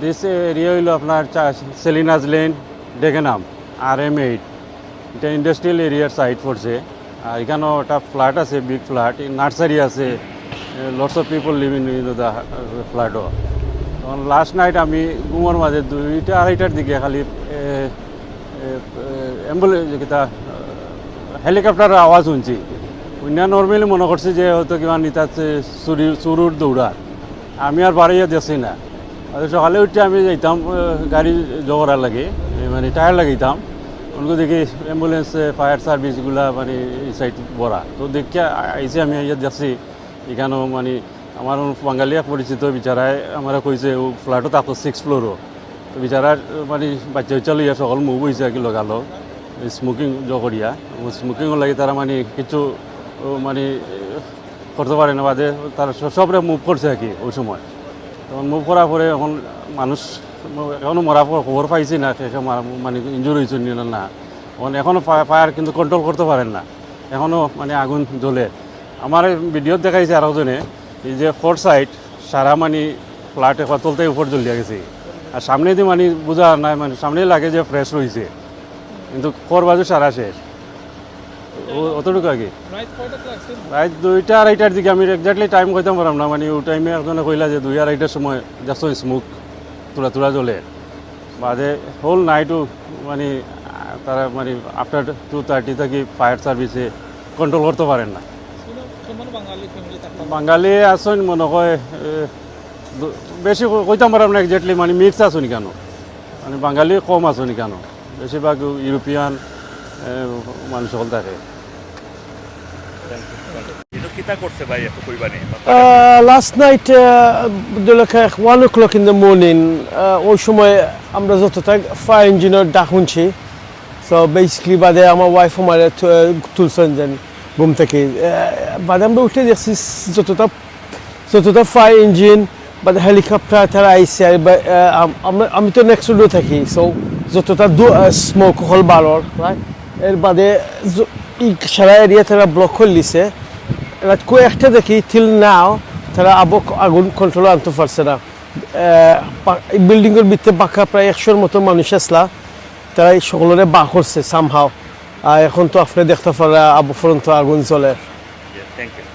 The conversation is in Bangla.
দিস এরিয়া হইল আপনার সেলিনাজ লেন ডেকেনাম আর এম এইট এটা ইন্ডাস্ট্রিয়াল এরিয়ার সাইড পড়ছে আর এখানেও একটা ফ্ল্যাট আছে বিগ ফ্ল্যাট নার্সারি আছে lots of people live in the ফ্ল্যাটও তখন লাস্ট নাইট আমি ঘুমার মাঝে দুইটা আড়াইটার দিকে খালি অ্যাম্বুলেন্স কিতা হেলিকপ্টারের আওয়াজ শুনছি অন্য নর্মালি মনে করছি যে হয়তো কিমান নিতাচ্ছে চুরি চুরুর দৌড়া আমি আর বাড়িয়ে দেখছি না সকালে উঠে আমি যাইতাম গাড়ি জোগাড়ার লাগে মানে টায়ার লাগাইতাম ওগুলো দেখি অ্যাম্বুলেন্স ফায়ার সার্ভিসগুলা মানে এই সাইড বড়া তো দেখে আইসে আমি ইয়ে দেখছি এখানেও মানে আমার বাঙালি পরিচিত বিচারায় আমরা কইছে ও ফ্ল্যাটও তাতো সিক্স ফ্লোরও তো বিচারার মানে বাচ্চা উচ্চা লইয়া সকল মুভ হয়েছে আর কি লগালো স্মোকিং জগরিয়া স্মোকিংও লাগে তারা মানে কিছু মানে করতে পারে না বাদে তারা সবরে মুভ করছে আর কি, ওই সময়। তখন মুভ করার পরে এখন মানুষ এখনও মরা পর খবর পাইছি না মানে ইঞ্জুরি হয়েছে নি এখন এখনও ফায়ার কিন্তু কন্ট্রোল করতে পারেন না। এখনও মানে আগুন জ্বলে। আমার ভিডিও দেখাইছে আরও জনে এই যে ফোর সাইড সারা মানে ফ্ল্যাট কতলতে উপর জ্বলিয়া গেছে আর সামনে দিয়ে মানে বোঝা নাই মানে সামনে লাগে যে ফ্রেশ রয়েছে কিন্তু ফোর বাজু সারা শেষ। অতটুকু আগে রাত দুইটা আড়াইটার দিকে। আমি এক্স্যাক্টলি টাইম কইতাম পারলাম না মানে ও টাইমে একজনে কইলা যে দুই আড়াইটার সময় যাচ্ছ স্মোক তুলা তুলা জ্বলে। বাদে হোল নাইটও মানে তারা মানে আফটার টু থার্টি থেকে ফায়ার সার্ভিসে কন্ট্রোল করতে পারেন না। বাঙালি আসুন মনে হয় বেশি কইতাম পারলাম না এক্স্যাক্টলি মানে মিক্স আসুন কেন? মানে বাঙালি কম আসুন কেন? বেশিরভাগ ইউরোপিয়ান মানুষ সকল থাকে এটা কিতা করছে ভাই একটু কইবা নি Uh, last night, uh, one o'clock in the morning, uh, ওই সময় আমরা যতটা ফায়ার ইঞ্জিনের ডাক শুনছি সো বেসিক্যালি বাদে আমার ওয়াইফ আমার তুলছেন যেন ঘুম থেকে বাদে আমরা উঠে দেখছি যতটা যতটা ফায়ার ইঞ্জিন বাদে হেলিকপ্টার তারা আইসে আমরা আমি তো নেক্সট রোডে থাকি সো যতটা স্মোক হল বারর? এর বাদে সারা এরিয়া তারা ব্লক করে দিছে। রাত কয়েকটা দেখি থিল নাও তারা আবো আগুন কন্ট্রোল আনতে পারছে না। বিল্ডিংয়ের ভিতরে বাঁকা প্রায় একশোর মতো মানুষ আসলা তারা এই সকলরে বা করছে সামহাও এখন তো আপনি দেখতে পারা আবু ফরন্ত আগুন জ্বলে। Thank you